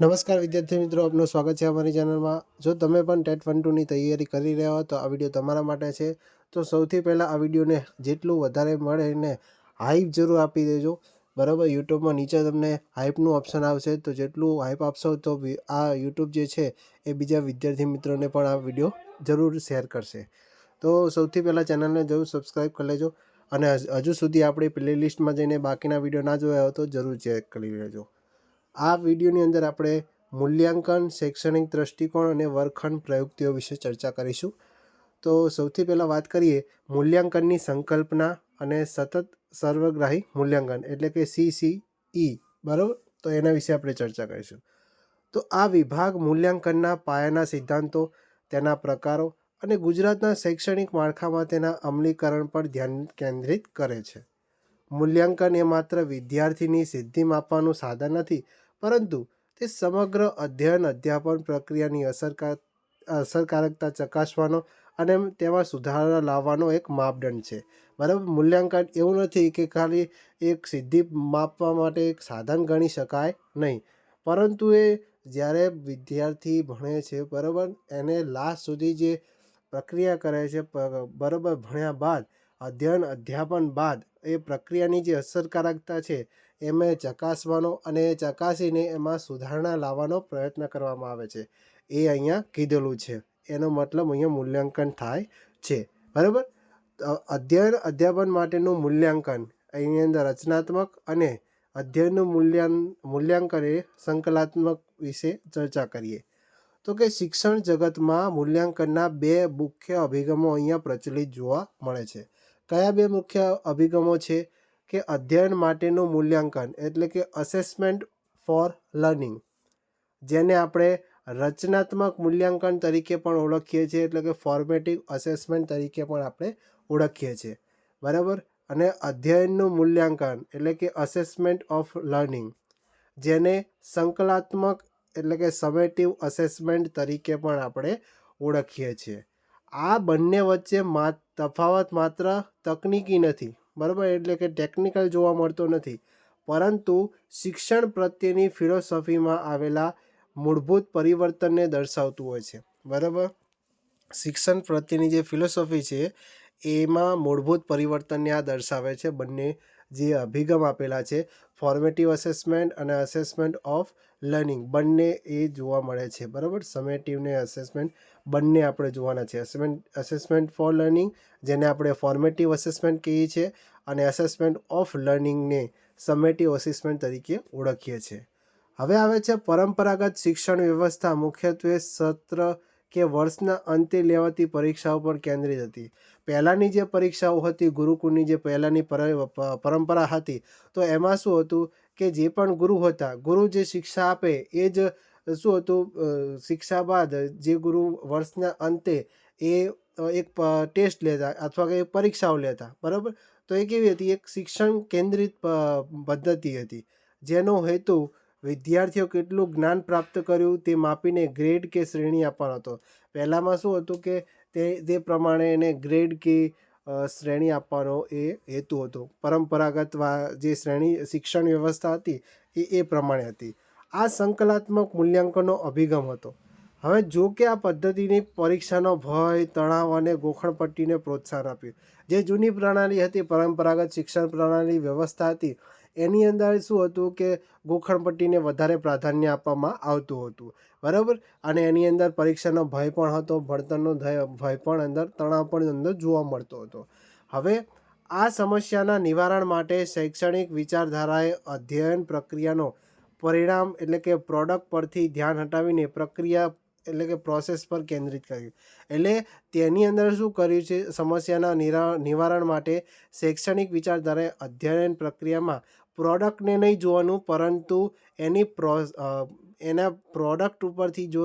નમસ્કાર વિદ્યાર્થી મિત્રો, આપનું સ્વાગત છે અમારી ચેનલમાં. જો તમે પણ ટેટ વન ટુની તૈયારી કરી રહ્યા હો, તો આ વીડિયો તમારા માટે છે. તો સૌથી પહેલાં આ વિડીયોને જેટલું વધારે મળે એને હાઈપ જરૂર આપી દેજો. બરાબર, યુટ્યુબમાં નીચે તમને હાઈપનું ઓપ્શન આવશે. તો જેટલું હાઈપ આપશો, તો આ યુટ્યુબ જે છે, એ બીજા વિદ્યાર્થી મિત્રોને પણ આ વીડિયો જરૂર શેર કરશે. તો સૌથી પહેલાં ચેનલને જરૂર સબસ્ક્રાઈબ કરી લેજો. અને હજુ સુધી આપણી પ્લેલિસ્ટમાં જઈને બાકીના વીડિયો ના જોયા હોય તો જરૂર ચેક કરી લેજો. આ વિડીયોની અંદર આપણે મૂલ્યાંકન, શૈક્ષણિક દ્રષ્ટિકોણ અને વર્ગખંડ પ્રયુક્તિઓ વિશે ચર્ચા કરીશું. તો સૌથી પહેલાં વાત કરીએ મૂલ્યાંકનની સંકલ્પના અને સતત સર્વગ્રાહી મૂલ્યાંકન, એટલે કે સીસીઈ બરાબર? તો એના વિશે આપણે ચર્ચા કરીશું. તો આ વિભાગ મૂલ્યાંકનના પાયાના સિદ્ધાંતો, તેના પ્રકારો અને ગુજરાતના શૈક્ષણિક માળખામાં તેના અમલીકરણ પર ધ્યાન કેન્દ્રિત કરે છે. મૂલ્યાંકન એ માત્ર વિદ્યાર્થીની સિદ્ધિ માપવાનું સાધન નથી પરંતુ તે સમગ્ર અધ્યયન, અધ્યાપન પ્રક્રિયાની અસરકાર, અસરકારકતા ચકાસવાનો અને તેમાં સુધારા લાવવાનો એક માપદંડ છે. બરાબર? મૂલ્યાંકન એવું નથી કે ખાલી એક સિદ્ધિ માપવા માટે એક સાધન ગણી શકાય નહીં. પરંતુ એ જ્યારે વિદ્યાર્થી ભણે છે, બરાબર? એને લાસ્ટ સુધી જે પ્રક્રિયા કરે છે બરાબર, ભણ્યા બાદ, અધ્યયન, અધ્યાપન બાદ એ પ્રક્રિયાની જે અસરકારકતા છે એમે ચકાસવાનો અને ચકાસીને એમાં સુધારણા લાવવાનો પ્રયત્ન કરવામાં આવે છે. એ અહીંયા કીધેલું છે. એનો મતલબ અહીંયા મૂલ્યાંકન થાય છે. બરાબર? અધ્યયન અધ્યાપન માટેનું મૂલ્યાંકન. એની અંદર રચનાત્મક અને અધ્યયનનું મૂલ્યાંકન મૂલ્યાંકન એ સંકલાત્મક વિશે ચર્ચા કરીએ. તો કે શિક્ષણ જગતમાં મૂલ્યાંકનના બે મુખ્ય અભિગમો અહીંયા પ્રચલિત જોવા મળે છે. કયા બે મુખ્ય અભિગમો છે? કે અધ્યયન માટેનું મૂલ્યાંકન એટલે કે અસેસમેન્ટ ફોર લર્નિંગ જેને આપણે રચનાત્મક મૂલ્યાંકન તરીકે પણ ઓળખીએ છીએ એટલે કે ફોર્મેટિવ અસેસમેન્ટ તરીકે પણ આપણે ઓળખીએ છીએ. બરાબર? અને અધ્યયનનું મૂલ્યાંકન એટલે કે અસેસમેન્ટ ઓફ લર્નિંગ જેને સંકલાત્મક એટલે કે સમેટિવ અસેસમેન્ટ તરીકે પણ આપણે ઓળખીએ છીએ. આ બંને વચ્ચે તફાવત માત્ર તકનિકી નથી. બરાબર? એટલે કે ટેકનિકલ જોવા મળતો નથી. પરંતુ શિક્ષણ પ્રત્યેની ફિલોસોફીમાં આવેલા મૂળભૂત પરિવર્તનને દર્શાવતું હોય છે. બરાબર? શિક્ષણ પ્રત્યેની જે ફિલોસોફી છે, એમાં મૂળભૂત પરિવર્તનને આ દર્શાવે છે બંને જે અભિગમ આપેલા છે ફોર્મેટિવ અસેસમેન્ટ અને અસેસમેન્ટ ઓફ લર્નિંગ બંને એ જોવા મળે છે, બરાબર? સમેટિવ અસેસમેન્ટ બંને આપણે જોવાના છે. અસેસમેન્ટ અસેસમેન્ટ ફોર લર્નિંગ જેને આપણે ફોર્મેટિવ અસેસમેન્ટ કહીએ છીએ અને અસેસમેન્ટ ઓફ લર્નિંગને સમેટિવ અસેસમેન્ટ તરીકે ઓળખીએ છીએ. હવે આવે છે પરંપરાગત શિક્ષણ વ્યવસ્થા. મુખ્યત્વે સત્ર કે વર્ષના અંતે લેવાતી પરીક્ષાઓ પર કેન્દ્રિત હતી. પહેલાંની જે પરીક્ષાઓ હતી, ગુરુકુળની જે પહેલાંની પરંપરા હતી, તો એમાં શું હતું કે જે પણ ગુરુ હતા, ગુરુ જે શિક્ષા આપે એ જ શું હતું શિક્ષા બાદ જે ગુરુ વર્ષના અંતે એ એક ટેસ્ટ લેતા અથવા કે પરીક્ષાઓ લેતા, બરાબર? તો એ કેવી હતી? એક શિક્ષણ કેન્દ્રિત પદ્ધતિ હતી, જેનો હેતુ વિદ્યાર્થીઓ કેટલું જ્ઞાન પ્રાપ્ત કર્યું તે માપીને ગ્રેડ કે શ્રેણી આપવાનો હતો. પહેલાંમાં શું હતું કે તે તે પ્રમાણે એને ગ્રેડ કે શ્રેણી આપવાનો એ હેતુ હતો. પરંપરાગત જે શ્રેણી શિક્ષણ વ્યવસ્થા હતી એ એ પ્રમાણે હતી. આ સંકલાત્મક મૂલ્યાંકનનો અભિગમ હતો. હવે જો કે આ પદ્ધતિની પરીક્ષાનો ભય, તણાવ અને ગોખણપટ્ટીને પ્રોત્સાહન આપ્યું. જે જૂની પ્રણાલી હતી, પરંપરાગત શિક્ષણ પ્રણાલી વ્યવસ્થા હતી એની અંદર શું હતું કે ગોખણપટ્ટીને વધારે પ્રાધાન્ય આપવામાં આવતું હતું, બરાબર? અને એની અંદર પરીક્ષાનો ભય પણ હતો, ભણતરનો ભય પણ અંદર, તણાવ પણ અંદર જોવા મળતો હતો. હવે આ સમસ્યાના નિવારણ માટે શૈક્ષણિક વિચારધારાએ અધ્યયન પ્રક્રિયાનો પરિણામ એટલે કે પ્રોડક્ટ પરથી ધ્યાન હટાવીને પ્રક્રિયા એટલે કે પ્રોસેસ પર કેન્દ્રિત કર્યું. એટલે તેની અંદર શું કર્યું છે, સમસ્યાના નિવારણ માટે શૈક્ષણિક વિચારધારાએ અધ્યયન પ્રક્રિયામાં પ્રોડક્ટને નહીં જોવાનું, પરંતુ એની પ્રો એના પ્રોડક્ટ ઉપરથી જો,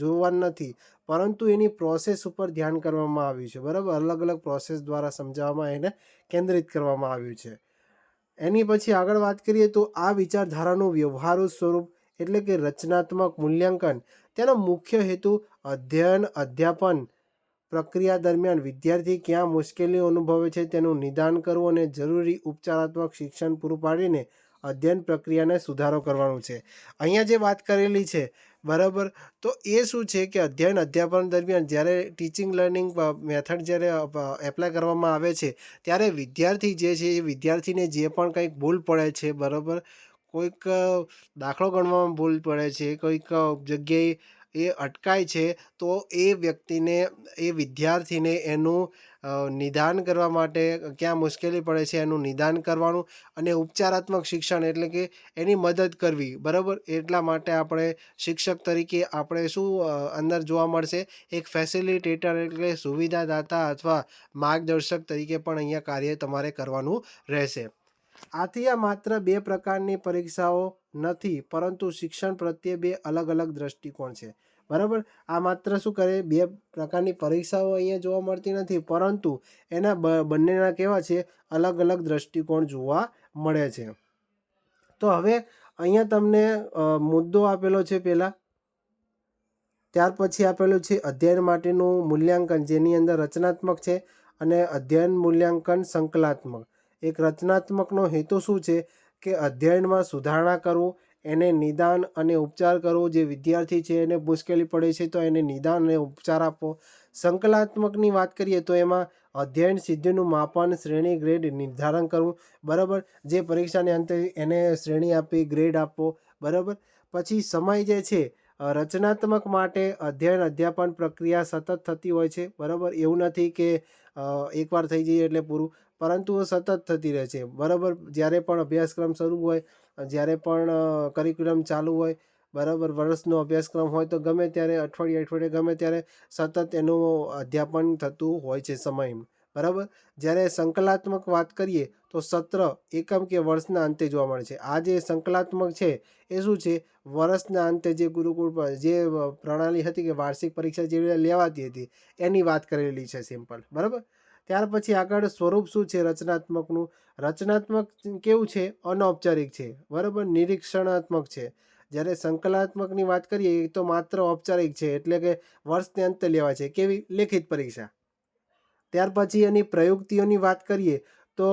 જોવાનું નથી, પરંતુ એની પ્રોસેસ ઉપર ધ્યાન કરવામાં આવ્યું છે, બરાબર? અલગ અલગ પ્રોસેસ દ્વારા સમજાવવામાં એને કેન્દ્રિત કરવામાં આવ્યું છે. એની પછી આગળ વાત કરીએ તો આ વિચારધારાનું વ્યવહારુ સ્વરૂપ એટલે કે રચનાત્મક મૂલ્યાંકન, તેનો મુખ્ય હેતુ અધ્યયન, અધ્યાપન પ્રક્રિયા દરમિયાન વિદ્યાર્થી ક્યાં મુશ્કેલીઓ અનુભવે છે તેનું નિદાન કરવું અને જરૂરી ઉપચારાત્મક શિક્ષણ પૂરું પાડીને અધ્યયન પ્રક્રિયાને સુધારો કરવાનું છે. અહીંયા જે વાત કરેલી છે, બરાબર? તો એ શું છે કે અધ્યયન અધ્યાપન દરમિયાન જ્યારે ટીચિંગ લર્નિંગ મેથડ જ્યારે એપ્લાય કરવામાં આવે છે, ત્યારે વિદ્યાર્થી જે છે એ વિદ્યાર્થીને જે પણ કંઈક ભૂલ પડે છે, બરાબર? કોઈક, દાખલો ગણવામાં ભૂલ પડે છે, કોઈક જગ્યાએ એ અટકાય છે, તો એ વ્યક્તિને, એ વિદ્યાર્થીને એનું નિદાન કરવા માટે ક્યાં મુશ્કેલી પડે છે એનું નિદાન કરવાનું અને ઉપચારાત્મક શિક્ષણ એટલે કે એની મદદ કરવી, બરાબર? એટલા માટે આપણે શિક્ષક તરીકે આપણે શું અંદર જોવા મળશે? એક ફેસિલિટેટર એટલે સુવિધાદાતા અથવા માર્ગદર્શક તરીકે પણ અહીંયા કાર્ય તમારે કરવાનું રહેશે. આથી આ માત્ર બે પ્રકારની પરીક્ષાઓ નથી, પરંતુ શિક્ષણ પ્રત્યે બે અલગ અલગ દ્રષ્ટિકોણ છે. બરાબર? આ માત્ર શું કરે? બે પ્રકારની પરીક્ષાઓ અહીંયા જોવા મળતી નથી, પરંતુ એના બંનેના કેવા છે? અલગ અલગ દ્રષ્ટિકોણ જોવા મળે છે. તો હવે અહીંયા તમને મુદ્દો આપેલો છે પહેલાં. ત્યાર પછી આપેલું છે અધ્યયન માટેનું મૂલ્યાંકન, જેની અંદર રચનાત્મક છે અને અધ્યયન મૂલ્યાંકન સંકલાત્મક એક રચનાત્મકનો હેતુ શું છે? કે અધ્યયનમાં સુધારણા કરવું એને નિદાન અને ઉપચાર કરવો જે વિદ્યાર્થી છે એને મુશ્કેલી પડે છે તો એને નિદાન અને ઉપચાર આપવો સંકલાત્મકની વાત કરીએ તો એમાં અધ્યયન સિદ્ધિનું માપન, શ્રેણી ગ્રેડ નિર્ધારણ કરવું, બરાબર? જે પરીક્ષાને અંતે એને શ્રેણી આપી ગ્રેડ આપવો બરાબર? પછી સમય જે છે રચનાત્મક માટે અધ્યયન અધ્યાપન પ્રક્રિયા સતત થતી હોય છે, બરાબર? એવું નથી કે એકવાર થઈ જઈએ એટલે પૂરું. પરંતુ સતત થતી રહે છે. બરાબર, જ્યારે પણ અભ્યાસક્રમ શરૂ હોય, જ્યારે પણ કરિક્યુલમ ચાલુ હોય, બરાબર, વર્ષનો અભ્યાસક્રમ હોય, તો ગમે ત્યારે અઠવાડિયે અઠવાડિયે, ગમે ત્યારે સતત એનું અધ્યાપન થતું હોય છે સમય બરાબર? જ્યારે સંકલાત્મક વાત કરીએ, તો સત્ર એકમ કે વર્ષના અંતે જોવા મળે છે. આ જે સંકલાત્મક છે, એ શું છે? વર્ષના અંતે જે ગુરુકુળ જે પ્રણાલી હતી કે વાર્ષિક પરીક્ષા જેવી લેવાતી હતી, એની વાત કરેલી છે સિમ્પલ. બરાબર? ત્યાર પછી આગળ સ્વરૂપ શું છે રચનાત્મકનું? રચનાત્મક કેવું છે? અનૌપચારિક છે. બરાબર? નિરીક્ષણાત્મક છે. જ્યારે સંકલાત્મકની વાત કરીએ, એ તો માત્ર ઔપચારિક છે, એટલે કે વર્ષને અંતે લેવાય છે. કેવી? લેખિત પરીક્ષા. ત્યાર પછી એની પ્રયુક્તિઓની વાત કરીએ તો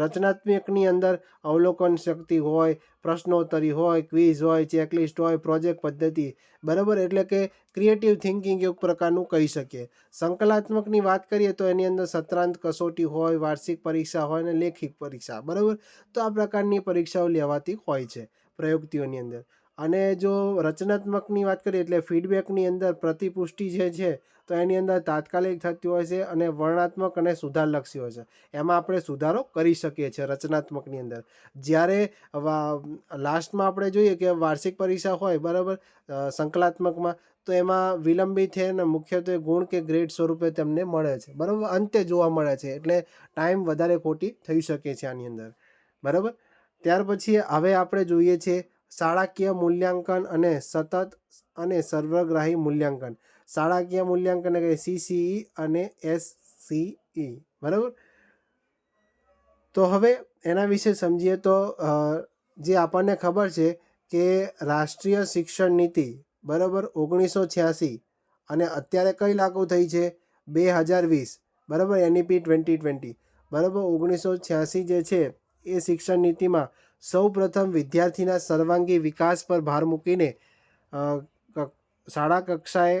રચનાત્મકની અંદર અવલોકન શક્તિ હોય, પ્રશ્નોત્તરી હોય, ક્વિઝ હોય, ચેકલિસ્ટ હોય, પ્રોજેક્ટ પદ્ધતિ, બરાબર? એટલે કે ક્રિએટિવ થિંકિંગ એક પ્રકારનું કહી શકીએ. સંકલાત્મકની વાત કરીએ તો એની અંદર સત્રાંત કસોટી હોય, વાર્ષિક પરીક્ષા હોય અને લેખિત પરીક્ષા, બરાબર? તો આ પ્રકારની પરીક્ષાઓ લેવાતી હોય છે પ્રયુક્તિઓની અંદર. અને જો રચનાત્મકની વાત કરીએ એટલે ફીડબેકની અંદર પ્રતિપુષ્ટિ જે છે, તો એની અંદર તાત્કાલિક થતી હોય છે અને વર્ણાત્મક અને સુધારલક્ષી હોય છે. એમાં આપણે સુધારો કરી શકીએ છીએ રચનાત્મકની અંદર. જ્યારે લાસ્ટમાં આપણે જોઈએ કે વાર્ષિક પરીક્ષા હોય, બરાબર સંકલાત્મકમાં, તો એમાં વિલંબિત છે ને મુખ્યત્વે ગુણ કે ગ્રેડ સ્વરૂપે તેમને મળે છે. બરાબર, અંતે જોવા મળે છે. એટલે ટાઈમ વધારે ખોટી થઈ શકે છે આની અંદર. બરાબર? ત્યાર પછી હવે આપણે જોઈએ છીએ શાળાકીય મૂલ્યાંકન અને સતત અને સર્વગ્રાહી મૂલ્યાંકન. શાળાકીય મૂલ્યાંકન એટલે સીસીઈ અને એસસીઈ. બરાબર? તો હવે એના વિશે સમજીએ તો જે આપણને ખબર છે કે રાષ્ટ્રીય શિક્ષણ નીતિ, બરાબર, ઓગણીસો છ્યાસી અને અત્યારે કઈ લાગુ થઈ છે? બે હજાર વીસ. બરાબર? NEP twenty twenty. બરાબર? ઓગણીસો છ્યાસી જે છે એ શિક્ષણ નીતિમાં સૌ પ્રથમ વિદ્યાર્થીના સર્વાંગી વિકાસ પર ભાર મૂકીને શાળા કક્ષાએ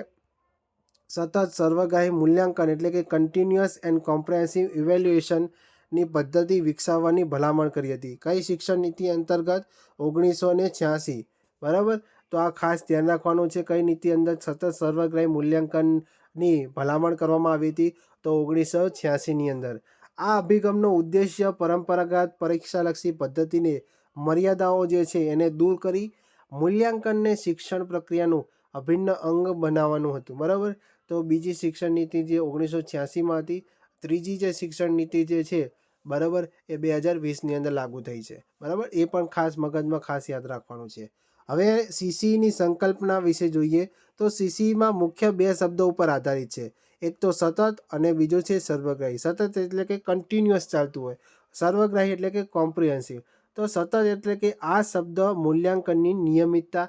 સતત સર્વગાહી મૂલ્યાંકન એટલે કે કન્ટિન્યુઅસ એન્ડ કોમ્પ્રેહેન્સિવ ઇવેલ્યુએશનની પદ્ધતિ વિકસાવવાની ભલામણ કરી હતી. કઈ શિક્ષણ નીતિ અંતર્ગત? ઓગણીસો ને છ્યાસી. બરાબર? તો આ ખાસ ધ્યાન રાખવાનું છે કઈ નીતિ અંદર સતત સર્વગ્રાહી મૂલ્યાંકનની ભલામણ કરવામાં આવી હતી? તો ઓગણીસો છ્યાસીની અંદર. આ અભિગમનો ઉદ્દેશ્ય પરંપરાગત પરીક્ષાલક્ષી પદ્ધતિને મર્યાદાઓ જે છે એને દૂર કરી મૂલ્યાંકનને શિક્ષણ પ્રક્રિયાનું અભિન્ન અંગ બનાવવાનું હતું. બરાબર? તો બીજી શિક્ષણ નીતિ જે ઓગણીસો છ્યાસીમાં હતી, ત્રીજી જે શિક્ષણ નીતિ જે છે, બરાબર, એ બે હજાર વીસની અંદર લાગુ થઈ છે. બરાબર? એ પણ ખાસ મગજમાં ખાસ યાદ રાખવાનું છે. હવે સીસીની સંકલ્પના વિશે જોઈએ તો સીસીમાં મુખ્ય બે શબ્દો ઉપર આધારિત છે. એક તો સતત અને બીજો છે સર્વગ્રાહી. સતત એટલે કે કન્ટિન્યુઅસ ચાલતું હોય. સર્વગ્રાહી એટલે કે કોમ્પ્રિહેન્સિવ તો સતત એટલે કે આ શબ્દ મૂલ્યાંકનની નિયમિતતા,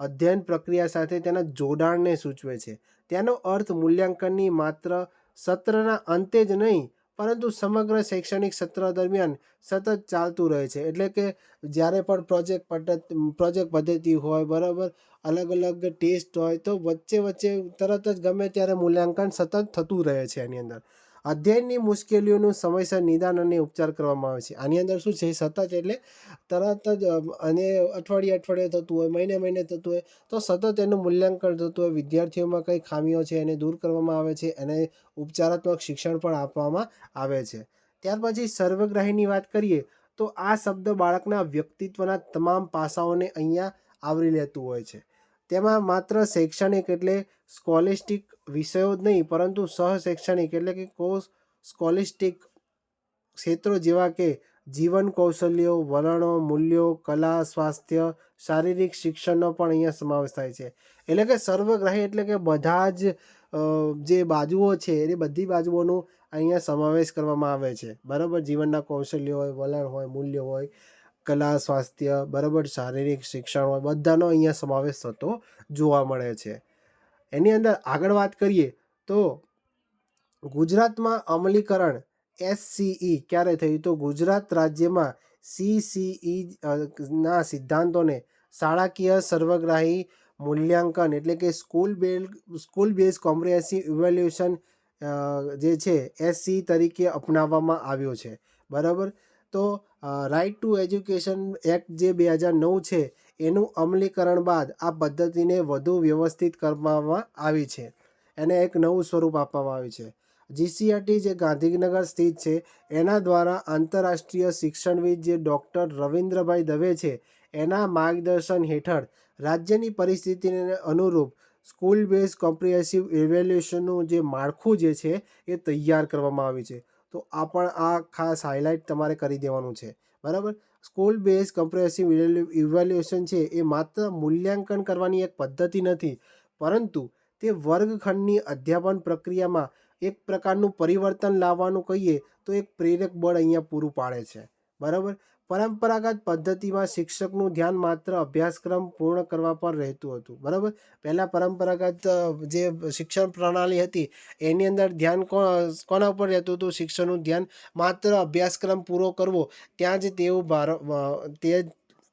અધ્યયન પ્રક્રિયા સાથે તેના જોડાણને સૂચવે છે. તેનો અર્થ મૂલ્યાંકનની માત્ર સત્રના અંતે જ નહીં, પરંતુ સમગ્ર શૈક્ષણિક સત્ર દરમિયાન સતત ચાલતું રહે છે. એટલે કે જ્યારે પણ પ્રોજેક્ટ પદ્ધતિ પ્રોજેક્ટ પદ્ધતિ હોય, બરાબર? અલગ અલગ ટેસ્ટ હોય તો વચ્ચે વચ્ચે તરત જ ગમે ત્યારે મૂલ્યાંકન સતત થતું રહે છે એની અંદર. અધ્યયનની મુશ્કેલીઓનું સમયસર નિદાન અને ઉપચાર કરવામાં આવે છે. આની અંદર શું છે? સતત એટલે તરત જ, અને અઠવાડિયે અઠવાડિયે થતું હોય, મહિને મહિને થતું હોય, તો સતત એનું મૂલ્યાંકન થતું હોય. વિદ્યાર્થીઓમાં કઈ ખામીઓ છે એને દૂર કરવામાં આવે છે એને ઉપચારાત્મક શિક્ષણ પણ આપવામાં આવે છે. ત્યાર પછી સર્વગ્રાહીની વાત કરીએ, તો આ શબ્દ બાળકના વ્યક્તિત્વના તમામ પાસાઓને અહીંયા આવરી લેતું હોય છે. તેમાં માત્ર શૈક્ષણિક એટલે સ્કોલિસ્ટિક વિષયો જ નહીં, પરંતુ સહશૈક્ષણિક એટલે કે કોષ સ્કોલિસ્ટિક ક્ષેત્રો જેવા કે જીવન કૌશલ્યો વલણો મૂલ્યો, કલા, સ્વાસ્થ્ય, શારીરિક શિક્ષણનો પણ અહીંયા સમાવેશ થાય છે. એટલે કે સર્વગ્રાહી એટલે કે બધા જ જે બાજુઓ છે, એની બધી બાજુઓનું અહીંયા સમાવેશ કરવામાં આવે છે. બરાબર? જીવનના કૌશલ્યો હોય, વલણ હોય, મૂલ્યો હોય કલા, સ્વાસ્થ્ય, બરાબર શારીરિક શિક્ષણ હોય બધાનો અહીંયા સમાવેશ થતો જોવા મળે છે. એની અંદર આગળ વાત કરીએ તો ગુજરાતમાં અમલીકરણ એસસીઈ ક્યારે થયું? તો ગુજરાત રાજ્યમાં સીસીઈ ના સિદ્ધાંતોને શાળાકીય સર્વગ્રાહી મૂલ્યાંકન એટલે કે school bell, school base comprehensive evaluation જે છે એસસી તરીકે અપનાવવામાં આવ્યો છે. બરાબર? તો રાઇટ ટુ એજ્યુકેશન એક્ટ જે બે હજાર નવ છે, એનું અમલીકરણ બાદ આ પદ્ધતિને વધુ વ્યવસ્થિત કરવામાં આવી છે. એને એક નવું સ્વરૂપ આપવામાં આવ્યું છે. જીસીઆરટી જે ગાંધીનગર સ્થિત છે, એના દ્વારા આંતરરાષ્ટ્રીય શિક્ષણવિદ જે ડૉક્ટર રવિન્દ્રભાઈ દવે છે, એના માર્ગદર્શન હેઠળ રાજ્યની પરિસ્થિતિને અનુરૂપ સ્કૂલ બેઝ કોમ્પ્રિહેન્સિવ ઇવેલ્યુશનનું જે માળખું જે છે, એ તૈયાર કરવામાં આવ્યું છે. તો આ પણ આ ખાસ હાઇલાઇટ તમારે કરી દેવાનું છે. બરાબર? સ્કૂલ બેઝ કમ્પ્રેસિવ ઇવેલ્યુએશન છે એ માત્ર મૂલ્યાંકન કરવાની એક પદ્ધતિ નથી, પરંતુ તે વર્ગખંડની અધ્યાપન પ્રક્રિયામાં એક પ્રકારનું પરિવર્તન લાવવાનું કહીએ તો એક પ્રેરક બળ અહીંયા પૂરું પાડે છે. બરાબર? પરંપરાગત પદ્ધતિમાં શિક્ષકનું ધ્યાન માત્ર અભ્યાસક્રમ પૂર્ણ કરવા પર રહેતું હતું, બરાબર? પહેલાં પરંપરાગત જે શિક્ષણ પ્રણાલી હતી, એની અંદર ધ્યાન કોના ઉપર રહેતું હતું? શિક્ષણનું ધ્યાન માત્ર અભ્યાસક્રમ પૂરો કરવો, ત્યાં જ તેઓ ભાર તે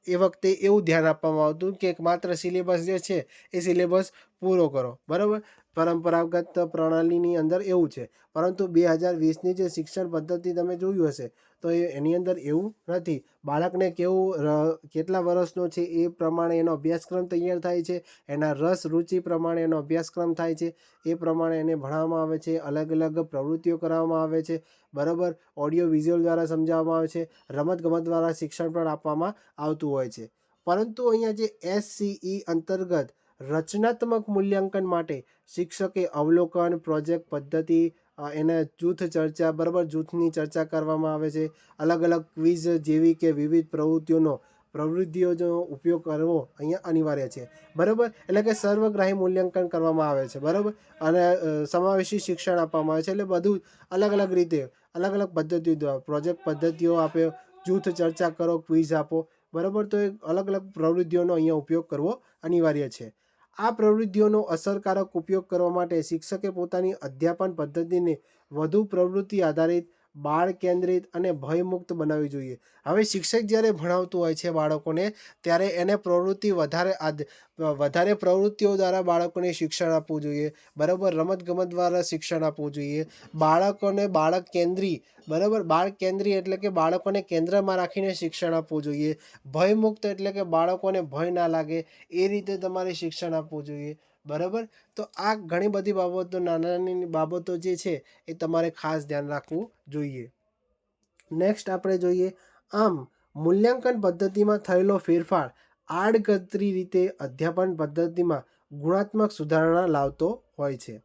એ વખતે એવું ધ્યાન આપવામાં આવતું કે માત્ર સિલેબસ જે છે, એ સિલેબસ પૂરો કરો, બરાબર? પરંપરાગત પ્રણાલીની અંદર એવું છે. પરંતુ બે હજાર વીસની જે શિક્ષણ પદ્ધતિ તમે જોયું હશે તો એ એની અંદર એવું નથી. બાળકને કેવું કેટલા વર્ષનો છે એ પ્રમાણે એનો અભ્યાસક્રમ તૈયાર થાય છે, એના રસ રુચિ પ્રમાણે એનો અભ્યાસક્રમ થાય છે, એ પ્રમાણે એને ભણાવવામાં આવે છે, અલગ અલગ પ્રવૃત્તિઓ કરાવવામાં આવે છે, બરાબર? ઓડિયો, વિઝ્યુઅલ દ્વારા સમજાવવામાં આવે છે, રમતગમત દ્વારા શિક્ષણ પણ આપવામાં આવતું હોય છે. પરંતુ અહીંયા જે એસસીઈ અંતર્ગત રચનાત્મક મૂલ્યાંકન માટે શિક્ષકે અવલોકન, પ્રોજેક્ટ પદ્ધતિ એને જૂથ ચર્ચા, બરાબર જૂથની ચર્ચા કરવામાં આવે છે. અલગ અલગ ક્વિઝ જેવી કે વિવિધ પ્રવૃત્તિઓનો પ્રવૃત્તિઓનો ઉપયોગ કરવો અહીંયા અનિવાર્ય છે. બરાબર? એટલે કે સર્વગ્રાહી મૂલ્યાંકન કરવામાં આવે છે. બરાબર? અને સમાવેશી શિક્ષણ આપવામાં આવે છે. એટલે બધું અલગ અલગ રીતે અલગ અલગ પદ્ધતિઓ દ્વારા, પ્રોજેક્ટ પદ્ધતિઓ આપે, જૂથ ચર્ચા કરો, ક્વિઝ આપો. બરાબર? તો એ અલગ અલગ પ્રવૃત્તિઓનો અહીંયા ઉપયોગ કરવો અનિવાર્ય છે. આ પ્રવૃત્તિઓનો અસરકારક ઉપયોગ કરવા માટે શિક્ષકે પોતાની અધ્યાપન પદ્ધતિને વધુ પ્રવૃત્તિ આધારિત બાળ કેન્દ્રિત અને ભયમુક્ત બનાવવી જોઈએ. હવે શિક્ષક જ્યારે ભણાવતું હોય છે બાળકોને, ત્યારે એને પ્રવૃત્તિ વધારે આદ, વધારે પ્રવૃત્તિઓ દ્વારા બાળકોને શિક્ષણ આપવું જોઈએ. બરાબર? રમતગમત દ્વારા શિક્ષણ આપવું જોઈએ. બાળકોને બાળક કેન્દ્રી, બરાબર? બાળ કેન્દ્રી એટલે કે બાળકોને કેન્દ્રમાં રાખીને શિક્ષણ આપવું જોઈએ. ભયમુક્ત એટલે કે બાળકોને ભય ના લાગે. એ રીતે તમારે શિક્ષણ આપવું જોઈએ. બરાબર? તો આ ઘણી બધી બાબતો નાના નાની બાબતો જે છે, એ તમારે ખાસ ધ્યાન રાખવું જોઈએ. નેક્સ્ટ આપણે જોઈએ, આમ, મૂલ્યાંકન પદ્ધતિમાં થયેલો ફેરફાર આડકતરી રીતે અધ્યાપન પદ્ધતિમાં ગુણાત્મક સુધારણા લાવતો હોય છે.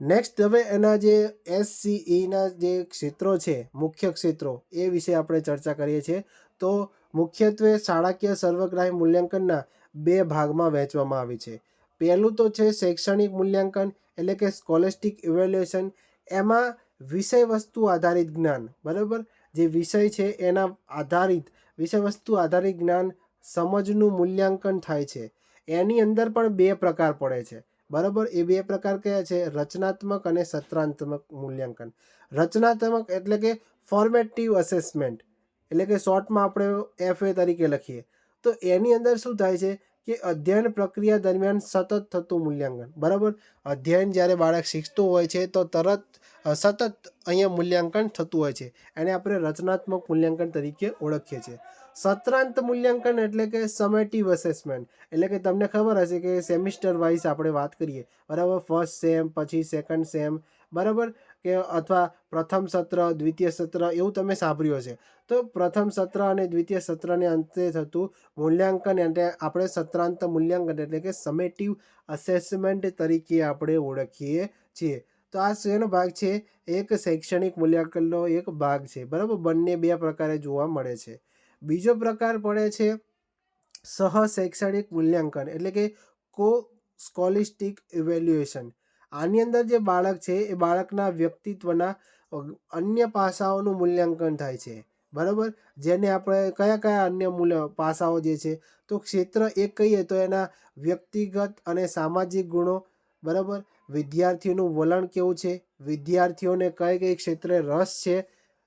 નેક્સ્ટ હવે એના જે એસસીઈના જે ક્ષેત્રો છે, મુખ્ય ક્ષેત્રો, એ વિશે આપણે ચર્ચા કરીએ છીએ. તો મુખ્યત્વે શાળાકીય સર્વગ્રાહી મૂલ્યાંકનના બે ભાગમાં વહેંચવામાં આવી છે. પહેલું તો છે શૈક્ષણિક મૂલ્યાંકન એટલે કે સ્કોલેસ્ટિક ઇવેલ્યુએશન. એમાં વિષય વસ્તુ આધારિત જ્ઞાન, બરાબર? જે વિષય છે એના આધારિત વિષય વસ્તુ આધારિત જ્ઞાન સમજનું મૂલ્યાંકન થાય છે. એની અંદર પણ બે પ્રકાર પડે છે, બરાબર? એ બે પ્રકાર કયા છે? રચનાત્મક અને સત્રાંતમક મૂલ્યાંકન. રચનાત્મક એટલે કે ફોર્મેટિવ અસેસમેન્ટ એટલે કે શોર્ટમાં આપણે એફ તરીકે લખીએ. તો એની અંદર શું થાય છે કે અધ્યયન પ્રક્રિયા દરમિયાન સતત થતું મૂલ્યાંકન, બરાબર? અધ્યયન જ્યારે બાળક શીખતું હોય છે તો તરત સતત અહીંયા મૂલ્યાંકન થતું હોય છે. એને આપણે રચનાત્મક મૂલ્યાંકન તરીકે ઓળખીએ છીએ. સત્રાંત મૂલ્યાંકન એટલે કે સમેટિવ અસેસમેન્ટ એટલે કે તમને ખબર હશે કે સેમિસ્ટર વાઇઝ આપણે વાત કરીએ. બરાબર? ફર્સ્ટ સેમ પછી સેકન્ડ સેમ બરાબર? કે અથવા પ્રથમ સત્ર, દ્વિતીય સત્ર એવું તમે સાંભળ્યું હશે. તો પ્રથમ સત્ર અને દ્વિતીય સત્રને અંતે થતું મૂલ્યાંકન એટલે આપણે સત્રાંત મૂલ્યાંકન એટલે કે સમેટિવ અસેસમેન્ટ તરીકે આપણે ઓળખીએ છીએ. તો આ શેનો ભાગ છે? એક શૈક્ષણિક મૂલ્યાંકનનો એક ભાગ છે. બરાબર? બંને બે પ્રકારે જોવા મળે છે. બીજો પ્રકાર પડે છે સહ શૈક્ષણિક મૂલ્યાંકન એટલે કે કો સ્કોલિસ્ટિક ઇવેલ્યુએશન આની અંદર જે બાળક છે, એ બાળકના વ્યક્તિત્વના અન્ય પાસાઓનું મૂલ્યાંકન થાય છે. બરાબર? જેને આપણે કયા કયા અન્ય મૂલ્ય, પાસાઓ જે છે, તો ક્ષેત્ર એક કહીએ તો એના વ્યક્તિગત અને સામાજિક ગુણો, બરાબર? વિદ્યાર્થીઓનું વલણ કેવું છે? વિદ્યાર્થીઓને કઈ કઈ ક્ષેત્રે રસ છે?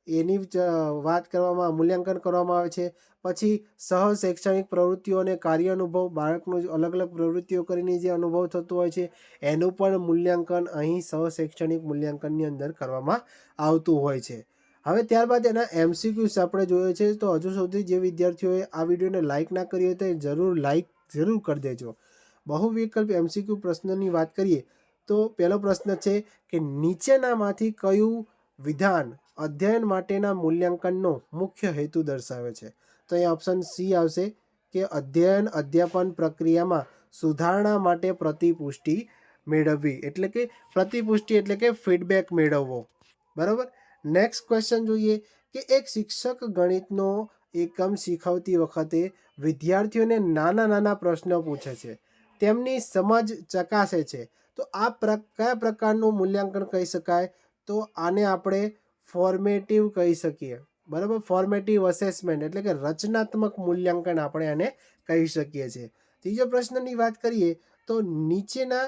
એની જ વાત કરવામાં, મૂલ્યાંકન કરવામાં આવે છે. પછી સહ શૈક્ષણિક પ્રવૃત્તિઓ અને કાર્ય અનુભવ બાળકનું જ અલગ અલગ પ્રવૃત્તિઓ કરીને જે અનુભવ થતો હોય છે, એનું પણ મૂલ્યાંકન અહીં સહ શૈક્ષણિક મૂલ્યાંકનની અંદર કરવામાં આવતું હોય છે. હવે ત્યારબાદ એના એમસીક્યુસ આપણે જોયો છે, તો હજુ સુધી જે વિદ્યાર્થીઓએ આ વિડીયોને લાઇક ના કરી હોય તો જરૂર લાઇક જરૂર કરી દેજો. બહુ વિકલ્પ એમસીક્યુ પ્રશ્નની વાત કરીએ, તો પહેલો પ્રશ્ન છે કે નીચેનામાંથી કયું વિધાન અધ્યયન માટેના મૂલ્યાંકનનો મુખ્ય હેતુ દર્શાવે છે. તો અહીં ઓપ્શન સી આવશે કે અધ્યયન અધ્યાપન પ્રક્રિયામાં સુધારણા માટે પ્રતિપુષ્ટિ મેળવવી. એટલે કે પ્રતિપુષ્ટિ એટલે કે ફીડબેક મેળવવો. બરાબર? નેક્સ્ટ ક્વેશ્ચન જોઈએ કે એક શિક્ષક ગણિતનો એકમ શીખવતી વખતે વિદ્યાર્થીઓને નાના નાના પ્રશ્નો પૂછે છે. તેમની સમજ ચકાસે છે. તો આ કયા પ્રકારનું મૂલ્યાંકન કહી શકાય? તો આને આપણે ફોર્મેટિવ કહી શકીએ. બરાબર? ફોર્મેટિવ અસેસમેન્ટ એટલે કે રચનાત્મક મૂલ્યાંકન આપણે આને કહી શકીએ છીએ. ત્રીજો પ્રશ્નની વાત કરીએ તો નીચેના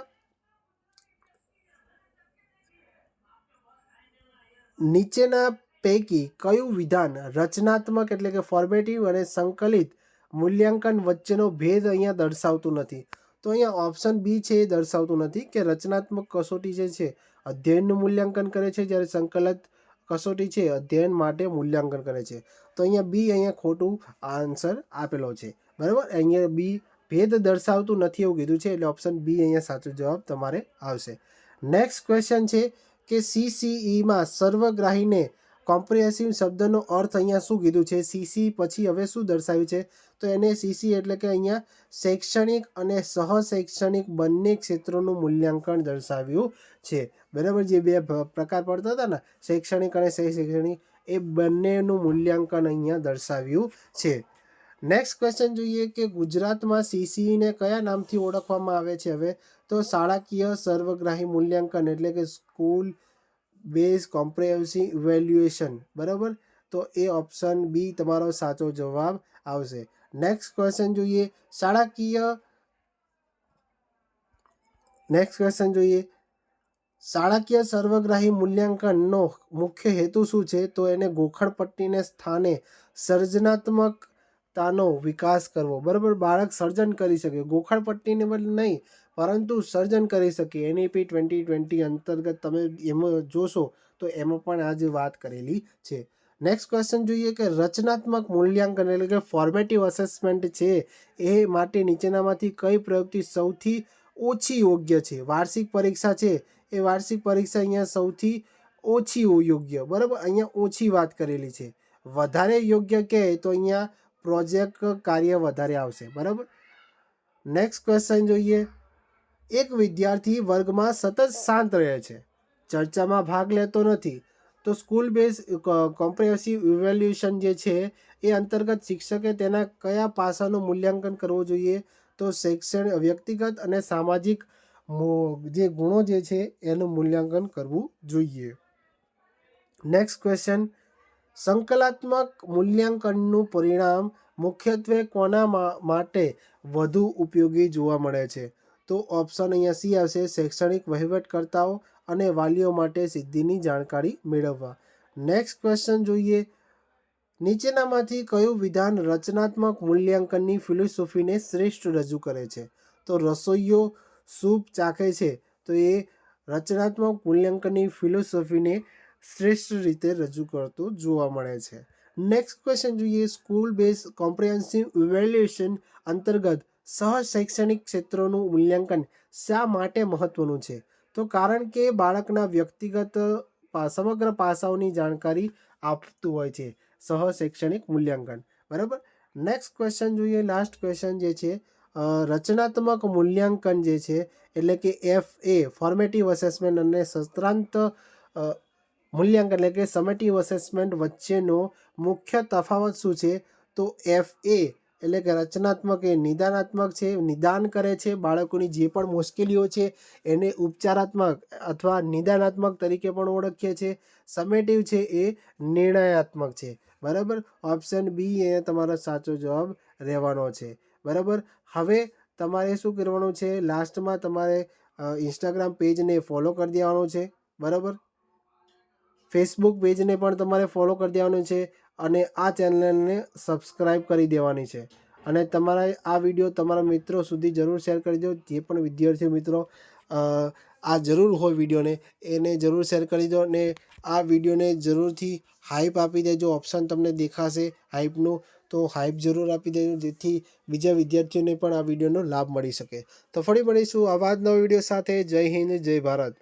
નીચેના પૈકી કયું વિધાન રચનાત્મક એટલે કે ફોર્મેટિવ અને સંકલિત મૂલ્યાંકન વચ્ચેનો ભેદ અહીંયા દર્શાવતું નથી? તો અહીંયા ઓપ્શન બી છે એ દર્શાવતું નથી કે રચનાત્મક કસોટી જે છે, અધ્યયનનું મૂલ્યાંકન કરે છે જ્યારે સંકલિત કસોટી છે, અધ્યયન માટે મૂલ્યાંકન કરે છે. તો અહીંયા બી અહીંયા ખોટું આન્સર આપેલો છે. બરાબર? અહીંયા બી ભેદ દર્શાવતું નથી એવું કીધું છે, એટલે ઓપ્શન બી અહીંયા સાચો જવાબ તમારે આવશે. નેક્સ્ટ ક્વેશ્ચન છે કે સીસીઈમાં સર્વગ્રાહીને કોમ્પ્રિહેન્સિવ શબ્દનો અર્થ અહીંયા શું કીધું છે? સીસી પછી હવે શું દર્શાવ્યું છે? તો એને સીસી એટલે કે અહીંયા શૈક્ષણિક અને સહ શૈક્ષણિક બંને ક્ષેત્રોનું મૂલ્યાંકન દર્શાવ્યું છે. બરાબર જે બે પ્રકાર પડતા હતા ને, શૈક્ષણિક અને સહ શૈક્ષણિક એ બંનેનું મૂલ્યાંકન અહીંયા દર્શાવ્યું છે. નેક્સ્ટ ક્વેશ્ચન જોઈએ કે ગુજરાતમાં સીસીઈને કયા નામથી ઓળખવામાં આવે છે હવે? તો શાળાકીય સર્વગ્રાહી મૂલ્યાંકન એટલે કે સ્કૂલ બેઝ કોમ્પ્રિહેન્સિવ ઇવેલ્યુએશન બરાબર? તો એ ઓપ્શન બી તમારો સાચો જવાબ આવશે. નેક્સ્ટ ક્વેશ્ચન જોઈએ. શાળાકીય નેક્સ્ટ ક્વેશ્ચન જોઈએ. શાળાકીય સર્વગ્રાહી મૂલ્યાંકનનો મુખ્ય હેતુ શું છે? તો એને ગોખણપટ્ટીને સ્થાને સર્જનાત્મકતાનો વિકાસ કરવો. બરાબર? બાળક સર્જન કરી શકે. ગોખણપટ્ટીને બદલે નહીં. પરંતુ સર્જન કરી શકીએ. એનઈપી ટ્વેન્ટી ટ્વેન્ટી અંતર્ગત તમે એમાં જોશો તો એમાં પણ આ જે વાત કરેલી છે. નેક્સ્ટ ક્વેશ્ચન જોઈએ કે રચનાત્મક મૂલ્યાંકન એટલે કે ફોર્મેટિવ અસેસમેન્ટ છે, એ માટે નીચેનામાંથી કઈ પ્રવૃત્તિ સૌથી ઓછી યોગ્ય છે? વાર્ષિક પરીક્ષા છે, એ વાર્ષિક પરીક્ષા અહીંયા સૌથી ઓછી યોગ્ય, બરાબર? અહીંયા ઓછી વાત કરેલી છે. વધારે યોગ્ય કહે તો અહીંયા પ્રોજેક્ટ કાર્ય વધારે આવશે, બરાબર? નેક્સ્ટ ક્વેશ્ચન જોઈએ એક વિદ્યાર્થી વર્ગમાં સતત શાંત રહે છે. ચર્ચામાં ભાગ લેતો નથી. તો સ્કૂલ બેઝ કોમ્પ્રિહેન્સિવ ઇવેલ્યુએશન જે છે એ અંતર્ગત શિક્ષકે તેના કયા પાસાનું મૂલ્યાંકન કરવું જોઈએ? તો શૈક્ષણિક, વ્યક્તિગત અને સામાજિક જે ગુણો જે છે એનું મૂલ્યાંકન કરવું જોઈએ. નેક્સ્ટ ક્વેશ્ચન સંકલાત્મક મૂલ્યાંકનનું પરિણામ મુખ્યત્વે કોના માટે વધુ ઉપયોગી જોવા મળે છે? તો ઓપ્શન અહીંયા સી આવશે. શૈક્ષણિક વહીવટકર્તાઓ અને વાલીઓ માટે સિદ્ધિની જાણકારી મેળવવા. નેક્સ્ટ ક્વેશ્ચન જોઈએ. નીચેનામાંથી કયું વિધાન રચનાત્મક મૂલ્યાંકનની ફિલોસોફીને શ્રેષ્ઠ રજૂ કરે છે? તો રસોઈયો સૂપ ચાખે છે. તો એ રચનાત્મક મૂલ્યાંકનની ફિલોસોફીને શ્રેષ્ઠ રીતે રજૂ કરતું જોવા મળે છે. નેક્સ્ટ ક્વેશ્ચન જોઈએ. સ્કૂલ બેઝ કોમ્પ્રિહેન્સિવ ઇવેલ્યુએશન અંતર્ગત સહ શૈક્ષણિક ક્ષેત્રોનું મૂલ્યાંકન શા માટે મહત્વનું છે? તો કારણ કે બાળકના વ્યક્તિગત સમગ્ર પાસાઓની જાણકારી આપતું હોય છે સહ શૈક્ષણિક મૂલ્યાંકન. બરાબર? નેક્સ્ટ ક્વેશ્ચન જોઈએ. લાસ્ટ ક્વેશ્ચન જે છે રચનાત્મક મૂલ્યાંકન જે છે, એટલે કે એફ એ ફોર્મેટિવ અસેસમેન્ટ અને સત્રાંત મૂલ્યાંકન, એટલે કે સમેટિવ અસેસમેન્ટ વચ્ચેનો મુખ્ય તફાવત શું છે? તો એફ એ એટલે કે રચનાત્મક એ નિદાનાત્મક છે, નિદાન કરે છે, બાળકોની જે પણ મુશ્કેલીઓ છે, એને ઉપચારાત્મક અથવા નિદાનાત્મક તરીકે પણ ઓળખીએ છીએ સમેટિવ છે એ નિર્ણયાત્મક છે. બરાબર? ઓપ્શન બી એ તમારો સાચો જવાબ રહેવાનો છે. બરાબર? હવે તમારે શું કરવાનું છે? લાસ્ટમાં તમારે ઇન્સ્ટાગ્રામ પેજને ફોલો કરી દેવાનું છે. બરાબર? ફેસબુક પેજને પણ તમારે ફોલો કરી દેવાનું છે. અને આ ચેનલને સબસ્ક્રાઈબ કરી દેવાની છે. અને તમારા આ વીડિયો તમારા મિત્રો સુધી જરૂર શેર કરી દો. જે પણ વિદ્યાર્થી મિત્રો આ જરૂર હોય વિડીયોને, એને જરૂર શેર કરી દો અને આ વિડીયોને જરૂરથી હાઇપ આપી દેજો. ઓપ્શન તમને દેખાશે હાઇપનું તો હાઇપ જરૂર આપી દેજો, જેથી બીજા વિદ્યાર્થીઓને પણ આ વિડીયોનો લાભ મળી શકે. તો ફરી મળીશું આવા જ નવા વીડિયો સાથે. જય હિન્દ, જય ભારત.